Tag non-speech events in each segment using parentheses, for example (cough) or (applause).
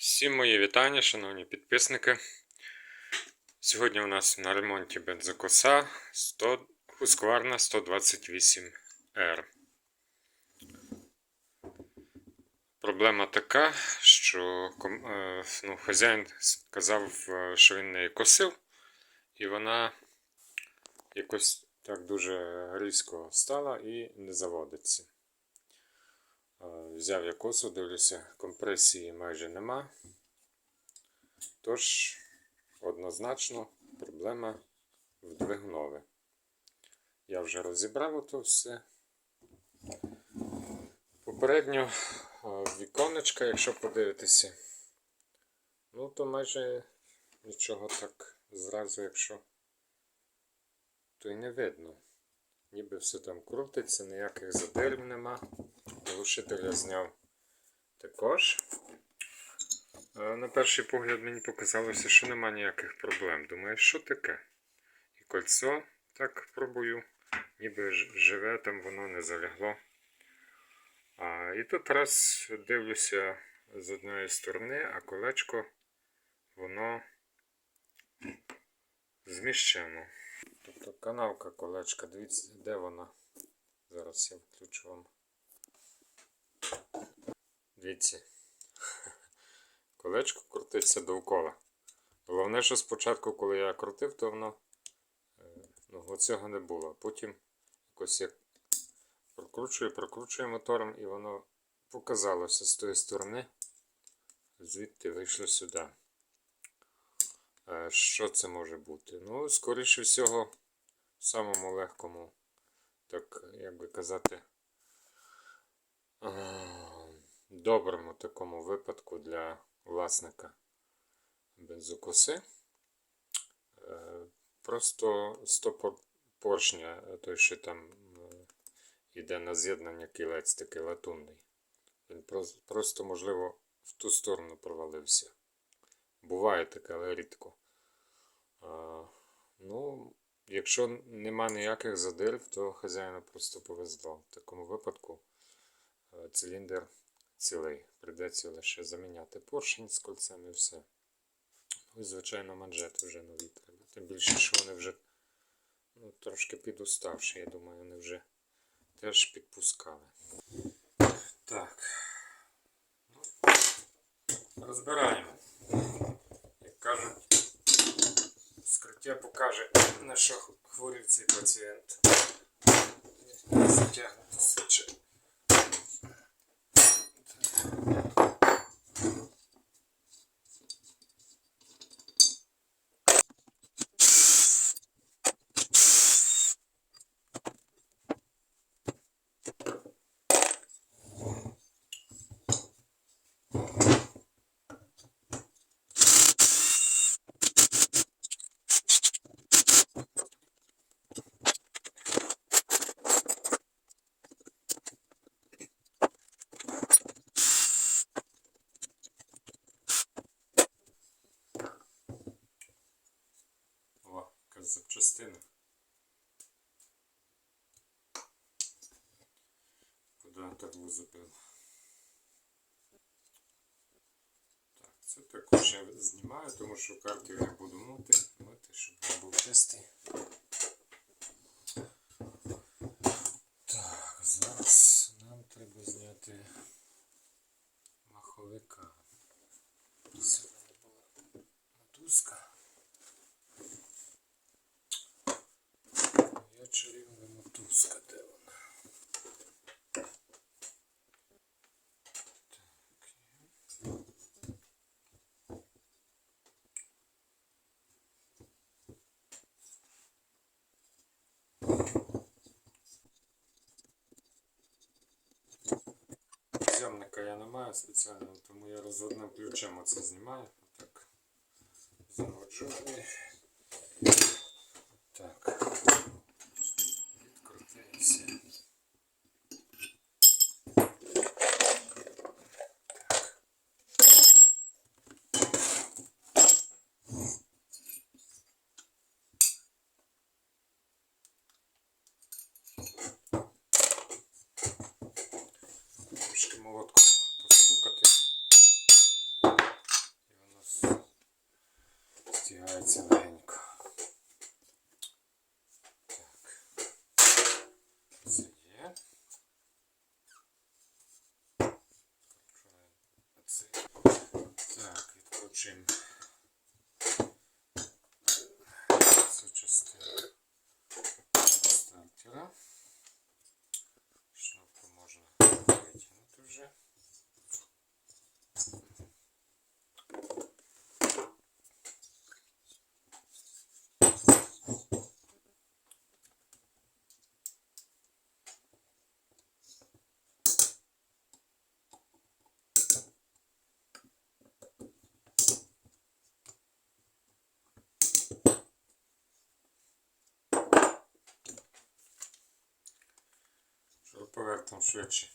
Всім мої вітання, шановні підписники. Сьогодні у нас на ремонті бензокоса 100, Husqvarna 128R. Проблема така, що е, ну, хазяїн сказав, е, що він неї косив, і вона якось так дуже різко стала і не заводиться. Е, Взяв я косу, дивлюся, компресії майже нема. Тож, однозначно, проблема в двигунові. Я вже розібрав ото все. Попередньо е, віконечка, якщо подивитися, ну то майже нічого так зразу, якщо то й не видно. Ніби все там крутиться, ніяких задирів нема. Глушитель я зняв також. Е, На перший погляд мені показалося, що нема ніяких проблем. Думаю, що таке? І кольцо так пробую, ніби живе там воно не залягло. А, і тут раз дивлюся з одної сторони, а колечко воно зміщено. Тобто канавка колечка, дивіться, де вона. Зараз я включу вам. Дивіться. Колечко крутиться довкола. Головне, що спочатку, коли я крутив, то воно е, ну, оцього не було. Потім якось як прокручую, прокручую мотором, і воно показалося з тої сторони, звідти вийшло сюди. Е, Що це може бути? Ну, скоріше всього, в самому легкому, так як би казати, доброму такому випадку для власника бензокоси. Е, Просто стопор поршня, е, той, що там е, йде на з'єднання кілець такий латунний. Він просто, можливо, в ту сторону провалився. Буває таке, але рідко. Ну, якщо нема ніяких задирів, то хазяїну просто повезло. В такому випадку е, циліндр цілий. Придеться лише заміняти поршень з кольцем і все. Ну і, звичайно, манжети вже нові треба. Тим більше, що вони вже ну, трошки підуставші, я думаю, вони вже теж підпускали. Так. Ну, розбираємо. Як кажуть, скриття покаже, на що хворів цей пацієнт. Затягнути свіче. Це також я знімаю, тому що карти я буду мити, мити, щоб він був чистий. Так, зараз нам треба зняти маховика. Сьогодні була мотузка. Я чарівна мотузка, де вона? Так, є. Зйомника я не маю спеціального, тому я розводним ключем оце знімаю. Отак. Заводжу так. Відкрутився. Трошки молотком постукати. Вмикається легенько. Так. Це є. Включаємо оцей. Так, відкручуємо цю частину стартера. Шнурку можна витягнути вже. Шуруповертом швидше.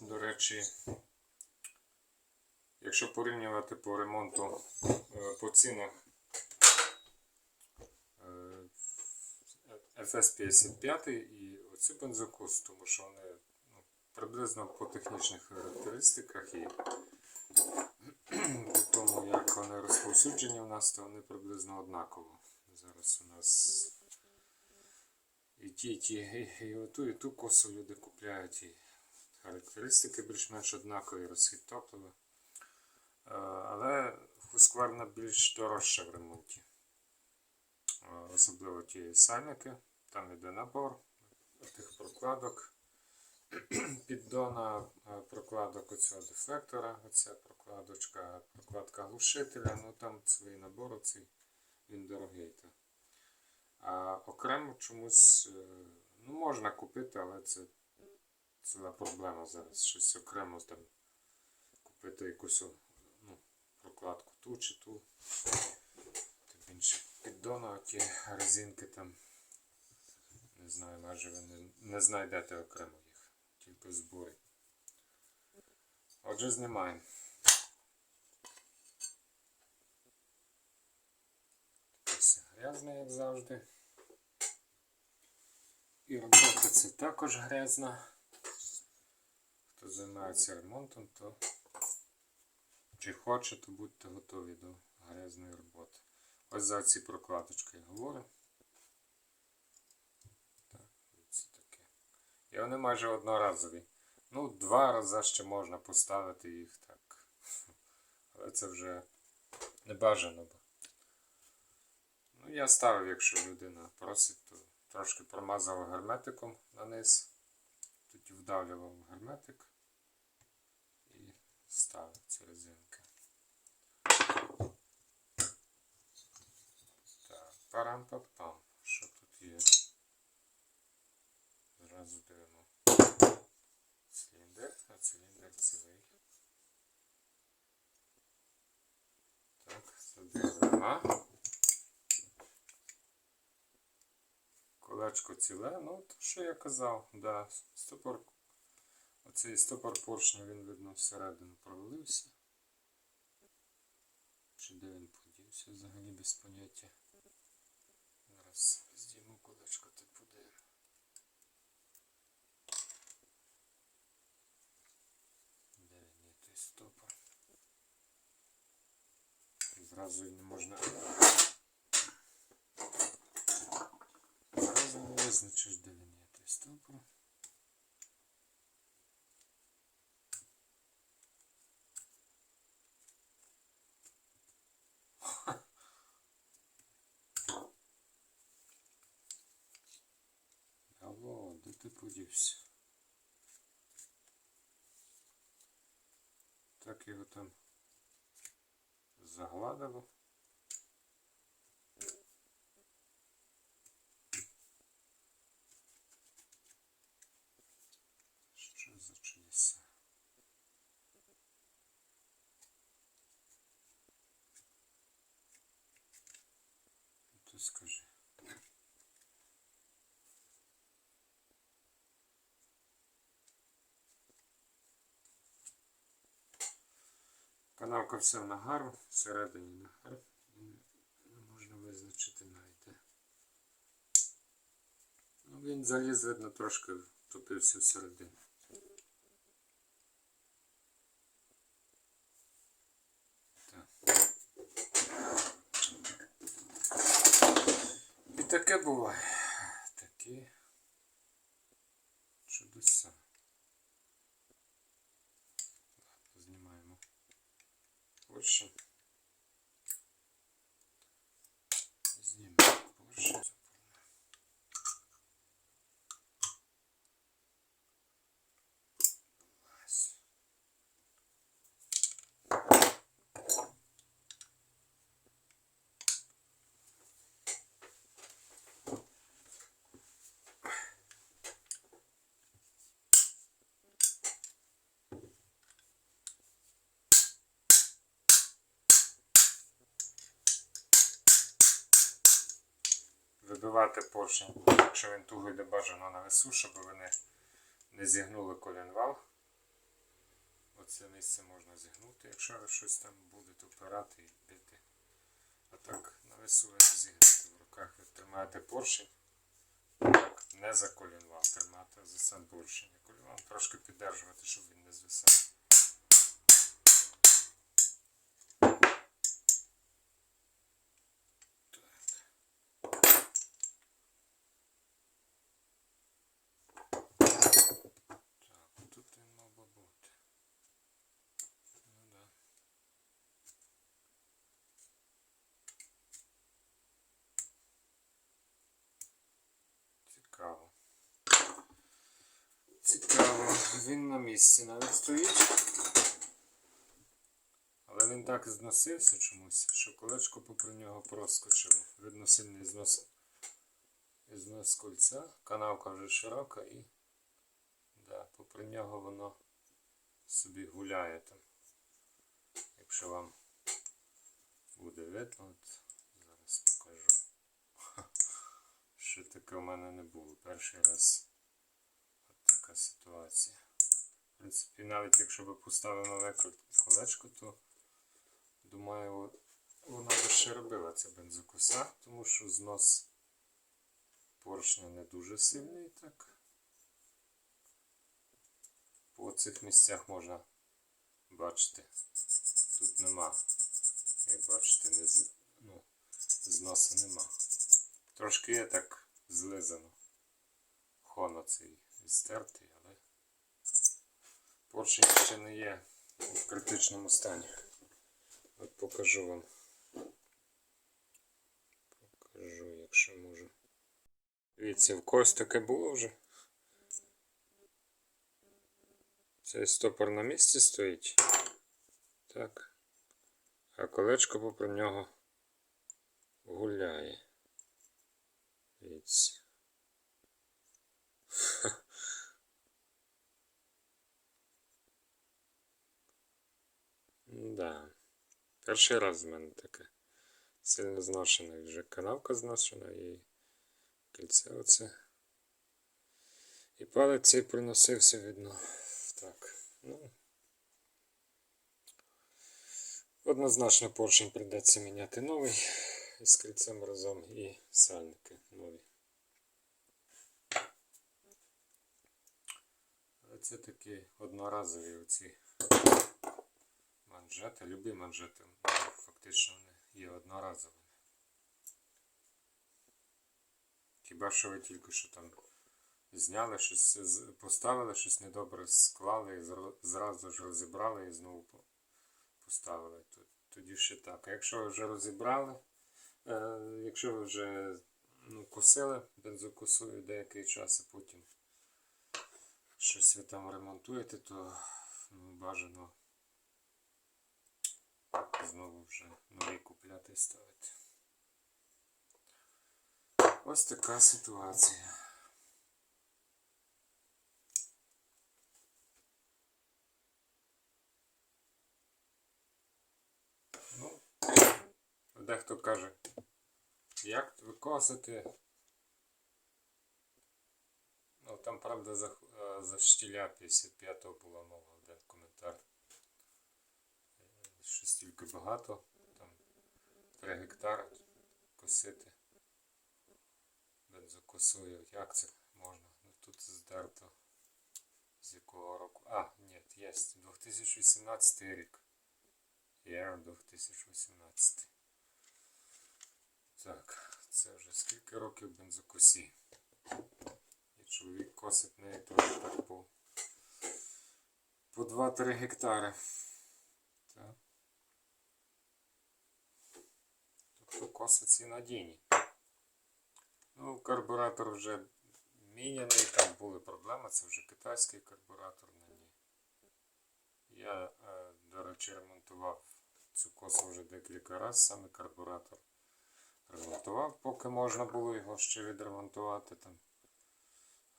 До речі, якщо порівнювати по ремонту е, по цінах е, FS55 і оцю бензокус, тому що вони ну, приблизно по технічних характеристиках і по тому, як вони розповсюджені у нас, то вони приблизно однаково. Зараз у нас і ті, і ті, і, і оту, і ту косу люди купляють, і характеристики більш-менш однакові, розхід топлива. Е, Але Husqvarna більш дорожча в ремонті. Е, Особливо ті сальники, там іде набор тих прокладок, (clears throat) піддона, е, прокладок оцього дефлектора, оця прокладочка, прокладка глушителя, ну там свій набор, оцей, він дорогий. А окремо чомусь ну, можна купити, але це ціла проблема зараз. Щось окремо там купити якусь ту чи ту. Тим більше піддона, ті резинки там. Не знаю, майже ви не, не знайдете окремо їх, тільки в зборі. Отже, знімаємо. Все грязне, як завжди. І робота це також грязна. Хто займається ремонтом, то чи хоче, то будьте готові до грязної роботи. Ось за ці прокладочки я говорю. Так, це таке. І вони майже одноразові. Ну, два рази ще можна поставити їх так. (laughs) Але це вже не бажано. Ну, я ставив, якщо людина просить, то трошки промазав герметиком на низ. Тоді вдавлював герметик і ставив ці резинки. Так, парам-пам-пам. Що тут є? Зразу дивимо. Циліндр, а циліндр цілий. Так, задивимо. Колечко ціле, ну то що я казав, да, стопор, оцей стопор поршня він, видно, всередину провалився. Чи де він подівся взагалі без поняття. Зараз здійму колечко типу подивимо. Де є той стопор? Зразу не можна. Зразу не визначиш, де він є той стопор. Алло, де ти подівся? Так його там загладило. Що за чудеса? Ти скажи. Канавка вся в нагару, всередині нагар. Не можна визначити навіть. Ну, він заліз, видно, трошки втопився всередину. Так. І таке буває. Такі чудеса. Ладно, знімаємо. Поршень. Вибивати поршень, якщо він туго йде бажано на весу, щоб вони не зігнули колінвал. Оце місце можна зігнути, якщо щось там будете впирати і бити. А так на весу ви не зігнете. В руках ви тримаєте поршень. Так, не за колінвал тримати, за сам поршень. Колінвал трошки піддержувати, щоб він не звисав. Так, тут він мав би бути. Ну да. Цікаво. Цікаво. Він на місці навіть стоїть. Але він так зносився чомусь, що колечко попри нього проскочило. Видно сильний знос, знос кольця. Канавка вже широка і да, попри нього воно собі гуляє там. Якщо вам буде видно, зараз покажу. Що таке в мене не було. Перший раз от така ситуація. В принципі, навіть якщо би поставив нове колечко, то думаю, вона би ще робила ця бензокоса, тому що знос поршня не дуже сильний так. По цих місцях можна бачити. Тут нема, як бачите, не з... ну, зносу нема. Трошки є так злизано. Хоно цей стертий, але поршень ще не є в критичному стані. От покажу вам. Покажу, якщо можу. Дивіться, в когось таке було вже. Цей стопор на місці стоїть. Так. А колечко попри нього гуляє. Дивіться. (laughs) Да. Перший раз в мене таке. Сильно зношена. Вже канавка зношена і кільце оце. І палець цей приносився видно. Так. Ну. Однозначно поршень прийдеться міняти новий із кільцем разом і сальники нові. Це такі одноразові оці манжети, любі манжети, фактично вони є одноразовими. Хіба що ви тільки що там зняли щось, з- поставили щось недобре, склали і зразу ж розібрали і знову поставили. То- Тоді ще так. А якщо ви вже розібрали, якщо ви вже ну, косили бензокосою деякий час, а потім щось ви там ремонтуєте, то ну, бажано знову вже новий купляти і ставити. Ось така ситуація. Дехто каже, як ви косите? Ну, там, правда, за, е, за штіля 55-го була мова, один коментар. Е, Щось настільки багато, там 3 гектари косити бензокосою. Як це можна? Ну тут здерто. З якого року? А, ні, є. 2018 рік. Є 2018. Так, це вже скільки років бензокосі? І чоловік косить неї теж так по, по 2-3 гектари. Так. Тобто косиці надійні. Ну, карбуратор вже міняний, там були проблеми, це вже китайський карбуратор на ній. Я, е, до речі, ремонтував цю косу вже декілька разів, саме карбуратор ремонтував, поки можна було його ще відремонтувати там.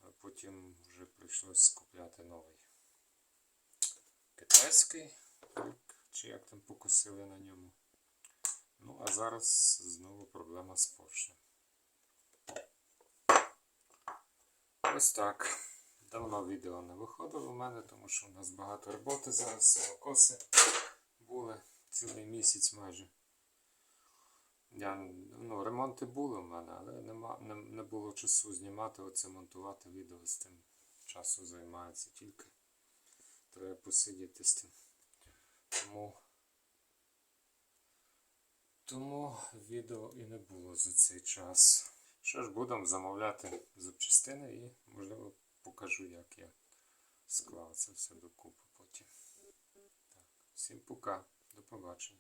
А потім вже прийшлось скупляти новий. Китайський, чи як там покосили на ньому. Ну, а зараз знову проблема з поршнем. Ось так. Давно відео не виходило в мене, тому що у нас багато роботи зараз, сінокоси були цілий місяць майже. Я, ну, ремонти були в мене, але нема, не, не було часу знімати, оце монтувати відео з тим. Часу займається тільки. Треба посидіти з тим. Тому, тому відео і не було за цей час. Що ж, будемо замовляти запчастини і, можливо, покажу, як я склав це все докупи потім. Так, всім пока, до побачення.